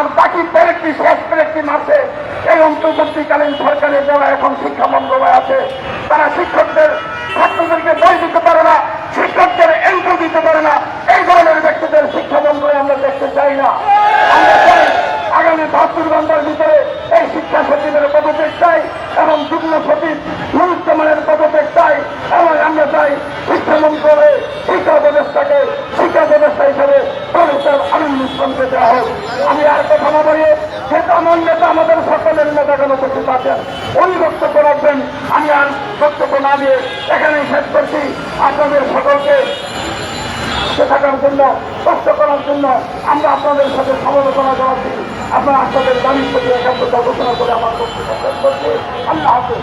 আর বাকি পেরেকটি শেষ পেরেকটি মাসে এই অন্তর্বর্তীকালীন সরকারের যারা এখন শিক্ষা মন্ত্রণালয় আছে, তারা শিক্ষকদের ছাত্রদেরকে বই দিতে পারে না, শিক্ষকদের এন্ট্রি দিতে পারে না। এই ধরনের ব্যক্তিদের শিক্ষা মন্ত্রণালয় আমরা দেখতে চাই না। আগামী বাহাত্তর ঘণ্টার ভিতরে এই শিক্ষা সচিবের পদত্যাগ চাই এবং যুগ্ম সচিব নুরুজ্জামানের পদত্যাগ চাই এবং আমরা চাই শিক্ষা মন্ত্রণালয়ে শিক্ষা ব্যবস্থাকে শিক্ষা ব্যবস্থা আমার নেতা আমাদের সকলের নেতা কেন করতে পারছেন উনি বক্তব্য রাখবেন। আমি আর বক্তব্য না দিয়ে এখানেই শেষ করছি। আপনাদের সকলকে থাকার জন্য, কষ্ট করার জন্য আমরা আপনাদের সাথে সমালোচনা জানাচ্ছি আপনারা আপনাদের দাবি প্রতি একাত্মতা ঘোষণা করে আমার বক্তব্য শেষ করছি। আল্লাহ হাফেজ।